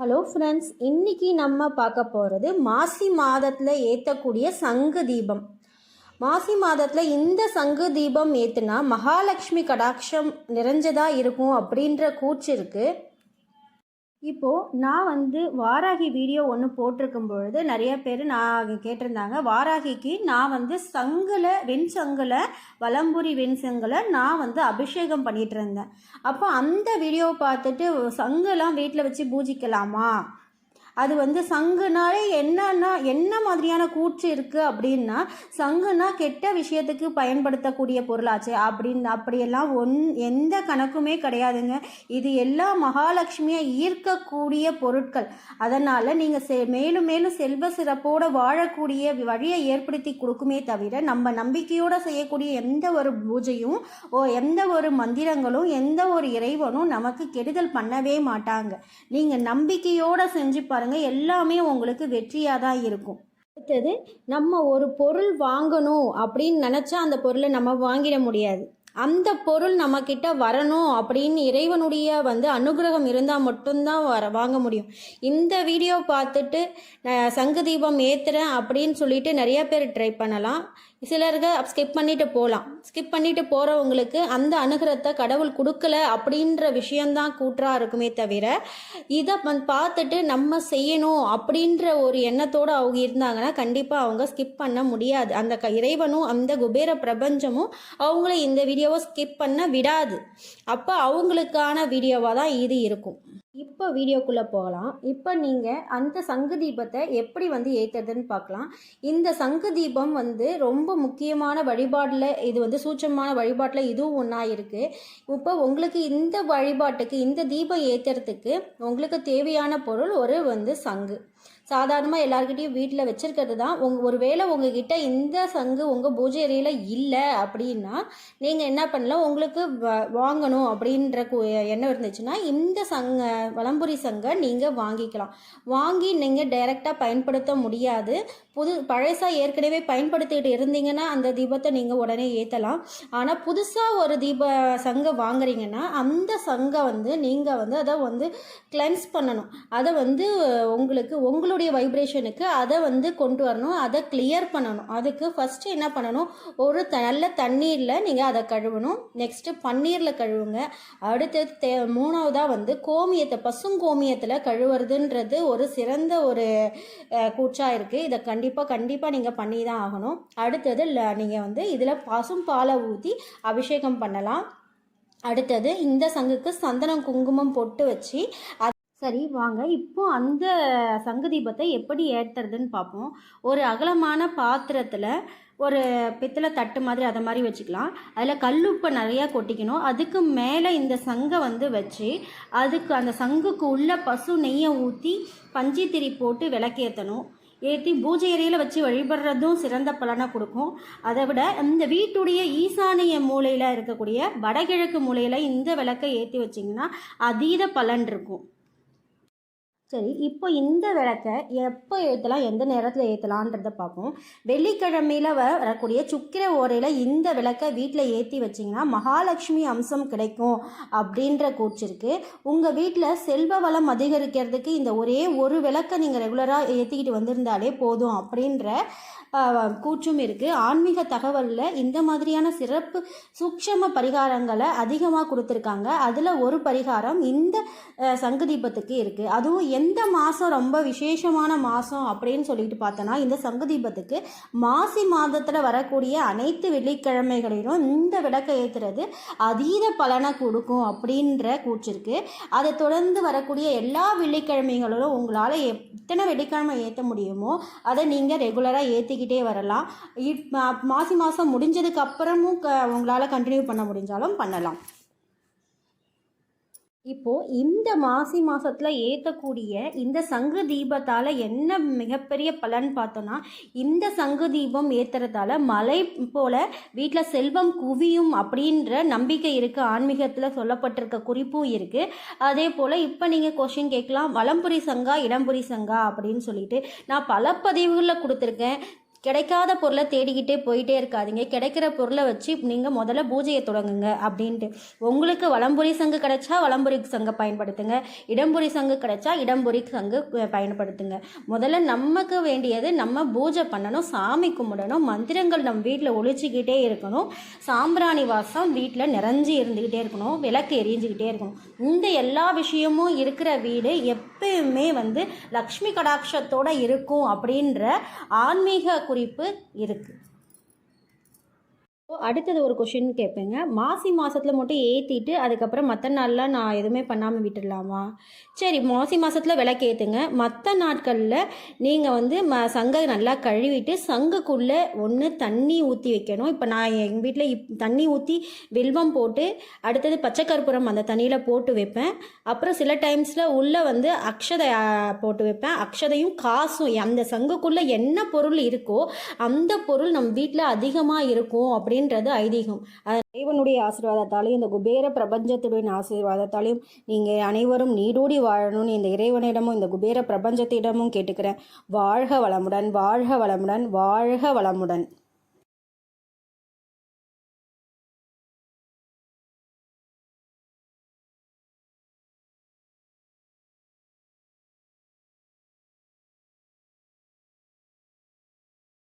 Hello friends இன்னைக்கு நம்ம பார்க்க போகிறது மாசி மாதத்தில் ஏற்றக்கூடிய சங்கு தீபம். மாசி மாதத்தில் இந்த சங்கு தீபம் ஏற்றுனா மகாலட்சுமி கடாட்சம் நிறைஞ்சதாக இருக்கும் அப்படின்ற கூச்சு இருக்குது இப்போது நான் வந்து வாராகி வீடியோ ஒன்று போட்டிருக்கும் பொழுது நிறைய பேர் நான் கேட்டிருந்தாங்க. வாராகிக்கு நான் வந்து சங்கில் வெண்சங்கில் வலம்புரி வெண்சங்கில் நான் வந்து அபிஷேகம் பண்ணிகிட்டு இருந்தேன். அப்போ அந்த வீடியோவை பார்த்துட்டு சங்கெல்லாம் வீட்டில் வச்சு பூஜிக்கலாமா? அது வந்து சங்குனாலே என்னன்னா என்ன மாதிரியான கூற்று இருக்குது அப்படின்னா சங்குனா கெட்ட விஷயத்துக்கு பயன்படுத்தக்கூடிய பொருளாச்சு அப்படின்னு அப்படியெல்லாம் ஒன் எந்த கணக்குமே கிடையாதுங்க. இது எல்லா மகாலட்சுமியை ஈர்க்கக்கூடிய பொருட்கள். அதனால் நீங்கள் செ மேலும் மேலும் செல்வ சிறப்போடு வாழக்கூடிய வழியை ஏற்படுத்தி கொடுக்குமே தவிர நம்ம நம்பிக்கையோடு செய்யக்கூடிய எந்த ஒரு பூஜையும் ஓ எந்த ஒரு மந்திரங்களும் எந்த ஒரு இறைவனும் நமக்கு கெடுதல் பண்ணவே மாட்டாங்க. நீங்கள் நம்பிக்கையோடு செஞ்சு பாருங்கள் எல்லாமே உங்களுக்கு வெற்றியாக தான் இருக்கும். அடுத்தது நம்ம ஒரு பொருள் வாங்கணும் அப்படின்னு நினச்சா அந்த பொருளை நம்ம வாங்கிட முடியாது. அந்த பொருள் நம்மக்கிட்ட வரணும் அப்படின்னு இறைவனுடைய வந்து அனுகிரகம் இருந்தால் மட்டும்தான் வர வாங்க முடியும். இந்த வீடியோ பார்த்துட்டு நான் சங்கு தீபம் ஏற்றுறேன் அப்படின்னு சொல்லிட்டு நிறைய பேர் ட்ரை பண்ணலாம். சிலருக்கு ஸ்கிப் பண்ணிட்டு போகலாம் ஸ்கிப் பண்ணிட்டு போகிறவங்களுக்கு அந்த அனுகிரத்தை கடவுள் கொடுக்கல அப்படின்ற விஷயந்தான் கூற்றாக இருக்குமே தவிர இதை வந்து பார்த்துட்டு நம்ம செய்யணும் அப்படின்ற ஒரு எண்ணத்தோடு அவங்க இருந்தாங்கன்னா கண்டிப்பாக அவங்க ஸ்கிப் பண்ண முடியாது. அந்த க இறைவனும் அந்த குபேர பிரபஞ்சமும் அவங்கள இந்த வீடியோவை ஸ்கிப் பண்ண விடாது. அப்போ அவங்களுக்கான வீடியோவாக தான் இது இருக்கும். இப்போ வீடியோக்குள்ளே போகலாம். இப்போ நீங்கள் அந்த சங்கு தீபத்தை எப்படி வந்து ஏற்றுறதுன்னு பார்க்கலாம். இந்த சங்கு தீபம் வந்து ரொம்ப முக்கியமான வழிபாட்டில் இது வந்து சூட்சமான வழிபாட்டில் இதுவும் ஒன்றா இருக்குது இப்போ உங்களுக்கு இந்த வழிபாட்டுக்கு இந்த தீபம் ஏற்றுறதுக்கு உங்களுக்கு தேவையான பொருள் ஒரு வந்து சங்கு. சாதாரணமாக எல்லாருக்கிட்டையும் வீட்டில் வச்சுருக்கிறது தான் உங் ஒரு வேளை உங்ககிட்ட இந்த சங்கு உங்கள் பூஜை அறையில் இல்லை அப்படின்னா நீங்கள் என்ன பண்ணலாம் உங்களுக்கு வ- வாங்கணும் அப்படின்ற எண்ணம் இருந்துச்சுன்னா இந்த சங்க வலம்புரி சங்கை நீங்கள் வாங்கிக்கலாம். வாங்கி நீங்கள் டைரெக்டாக பயன்படுத்த முடியாது. புது பழசாக ஏற்கனவே பயன்படுத்திகிட்டு இருந்தீங்கன்னா அந்த தீபத்தை நீங்கள் உடனே ஏற்றலாம் ஆனால் புதுசாக ஒரு தீப சங்கை வாங்குறீங்கன்னா அந்த சங்கை வந்து நீங்கள் வந்து அதை வந்து கிளென்ஸ் பண்ணணும். அதை வந்து உங்களுக்கு உங்களுடைய வைப்ரேஷனுக்கு அதை வந்து கொண்டு வரணும் அதை கிளியர் பண்ணணும். அதுக்கு ஃபஸ்ட்டு என்ன பண்ணணும்? ஒரு த நல்ல தண்ணீரில் நீங்கள் அதை கழுவணும். நெக்ஸ்ட்டு பன்னீரில் கழுவுங்க. அடுத்து தே மூணாவதாக வந்து கோமியத்தை பசுங்கோமியத்தில் கழுவுறதுன்றது ஒரு சிறந்த ஒரு கூச்சாக இருக்குது இதை கண்டிப்பாக கண்டிப்பாக நீங்கள் பண்ணி தான் ஆகணும். அடுத்தது நீங்கள் வந்து இதில் பசும் பாலை ஊற்றி அபிஷேகம் பண்ணலாம். அடுத்தது இந்த சங்குக்கு சந்தனம் குங்குமம் பொட்டு வச்சு சரி வாங்க. இப்போ அந்த சங்கு தீபத்தை எப்படி ஏற்றுறதுன்னு பார்ப்போம் ஒரு அகலமான பாத்திரத்தில் ஒரு பித்தளை தட்டு மாதிரி அதை மாதிரி வச்சுக்கலாம். அதில் கல்லுப்பை நிறையா கொட்டிக்கணும். அதுக்கு மேலே இந்த சங்கை வந்து வச்சு அதுக்கு அந்த சங்குக்கு உள்ள பசு நெய்யை ஊற்றி பஞ்சித்திரி போட்டு விளக்கேற்றணும் ஏற்றி பூஜை அறையில் வச்சு வழிபடுறதும் சிறந்த பலனை கொடுக்கும். அதை விட இந்த வீட்டுடைய ஈசானிய மூலையில் இருக்கக்கூடிய வடகிழக்கு மூலையில் இந்த விளக்கை ஏற்றி வச்சிங்கன்னா அதீத பலன் இருக்கும். சரி இப்போ இந்த விளக்கை எப்போ ஏற்றலாம் எந்த நேரத்தில் ஏற்றலான்றதை பார்ப்போம். வெள்ளிக்கிழமையில் வ- வரக்கூடிய சுக்கிர ஓரையில் இந்த விளக்கை வீட்டில் ஏற்றி வச்சிங்கன்னா மகாலட்சுமி அம்சம் கிடைக்கும் அப்படின்ற கூற்று இருக்குது உங்கள் வீட்டில் செல்வ வளம் அதிகரிக்கிறதுக்கு இந்த ஒரே ஒரு விளக்கை நீங்கள் ரெகுலராக ஏற்றிக்கிட்டு வந்திருந்தாலே போதும் அப்படின்ற கூச்சும் கூற்றும் இருக்குது ஆன்மீக தகவலில் இந்த மாதிரியான சிறப்பு சூக்ஷம பரிகாரங்களை அதிகமாக கொடுத்துருக்காங்க. அதில் ஒரு பரிகாரம் இந்த அஹ், தீபத்துக்கு இருக்குது அதுவும் எந்த மாதம் ரொம்ப விசேஷமான மாதம் அப்படின்னு சொல்லிட்டு பார்த்தோன்னா இந்த சங்கதீபத்துக்கு மாசி மாதத்தில் வரக்கூடிய அனைத்து வெள்ளிக்கிழமைகளிலும் இந்த விளக்கை ஏற்றுறது அதீத பலனை கொடுக்கும் அப்படின்ற கூற்று அதை தொடர்ந்து வரக்கூடிய எல்லா வெள்ளிக்கிழமைகளிலும் உங்களால் எத்தனை வெள்ளிக்கிழமை ஏற்ற முடியுமோ அதை நீங்கள் ரெகுலராக ஏற்றிக்கிட்டே வரலாம். இப்- மாசி மாதம் முடிஞ்சதுக்கு அப்புறமும் க உங்களால் கண்டினியூ பண்ண முடிஞ்சாலும் பண்ணலாம். இப்போது இந்த மாசி மாதத்தில் ஏற்றக்கூடிய இந்த சங்கு தீபத்தால் என்ன மிகப்பெரிய பலன் பார்த்தோன்னா இந்த சங்கு தீபம் ஏற்றுறதால மலை போல் வீட்டில் செல்வம் குவியும் அப்படின்ற நம்பிக்கை இருக்குது ஆன்மீகத்தில் சொல்லப்பட்டிருக்க குறிப்பும் இருக்குது அதே போல் இப்போ நீங்கள் கொஷின் கேட்கலாம். வலம்புரி சங்கா இடம்புரி சங்கா அப்படின்னு சொல்லிட்டு நான் பல பதிவுகளில் கொடுத்துருக்கேன். கிடைக்காத பொருளை தேடிக்கிட்டே போயிட்டே இருக்காதீங்க. கிடைக்கிற பொருளை வச்சு நீங்கள் முதல்ல பூஜையை தொடங்குங்க அப்படின்ட்டு. உங்களுக்கு வளம்புரி சங்கு கிடைச்சா வளம்புரி சங்கை பயன்படுத்துங்க. இடம்புரி சங்கு கிடைச்சா இடம்புரி சங்கு பயன்படுத்துங்க. முதல்ல நமக்கு வேண்டியது நம்ம பூஜை பண்ணணும் சாமி கும்பிடணும் மந்திரங்கள் நம்ம வீட்டில் ஒழிச்சிக்கிட்டே இருக்கணும் சாம்பிராணி வாசம் வீட்டில் நிறைஞ்சு இருந்துக்கிட்டே இருக்கணும் விளக்கு எரிஞ்சுக்கிட்டே இருக்கணும். இந்த எல்லா விஷயமும் இருக்கிற வீடு எப் எப்பயுமே வந்து லக்ஷ்மி கடாட்சத்தோட இருக்கும் அப்படின்ற ஆன்மீக குறிப்பு இருக்குது அடுத்தது ஒரு கொஷின் கேட்பேங்க. மாசி மாதத்தில் மட்டும் ஏற்றிட்டு அதுக்கப்புறம் மற்ற நாள்லாம் நான் எதுவுமே பண்ணாமல் விட்டுடலாமா? சரி மாசி மாதத்தில் விளக்கு ஏற்றுங்க மற்ற நாட்களில் நீங்கள் வந்து ம சங்கை நல்லா கழுவிட்டு சங்குக்குள்ளே ஒன்று தண்ணி ஊற்றி வைக்கணும். இப்போ நான் எங்கள் வீட்டில் இப் தண்ணி ஊற்றி வில்வம் போட்டு அடுத்தது பச்சை கற்பூரம் அந்த தண்ணியில் போட்டு வைப்பேன். அப்புறம் சில டைம்ஸில் உள்ளே வந்து அக்ஷதை போட்டு வைப்பேன். அக்ஷதையும் காசும் அந்த சங்குக்குள்ளே என்ன பொருள் இருக்கோ அந்த பொருள் நம்ம வீட்டில் அதிகமாக இருக்கும் அப்படின்னு அப்படின்றது ஐதீகம். இறைவனுடைய ஆசீர்வாதத்தாலையும் இந்த குபேர பிரபஞ்சத்துடைய ஆசீர்வாதத்தாலையும் நீங்கள் அனைவரும் நீடூடி வாழணும்னு இந்த இறைவனிடமும் இந்த குபேர பிரபஞ்சத்திடமும் கேட்டுக்கிறேன். வாழ்க வளமுடன் வாழ்க வளமுடன் வாழ்க வளமுடன்.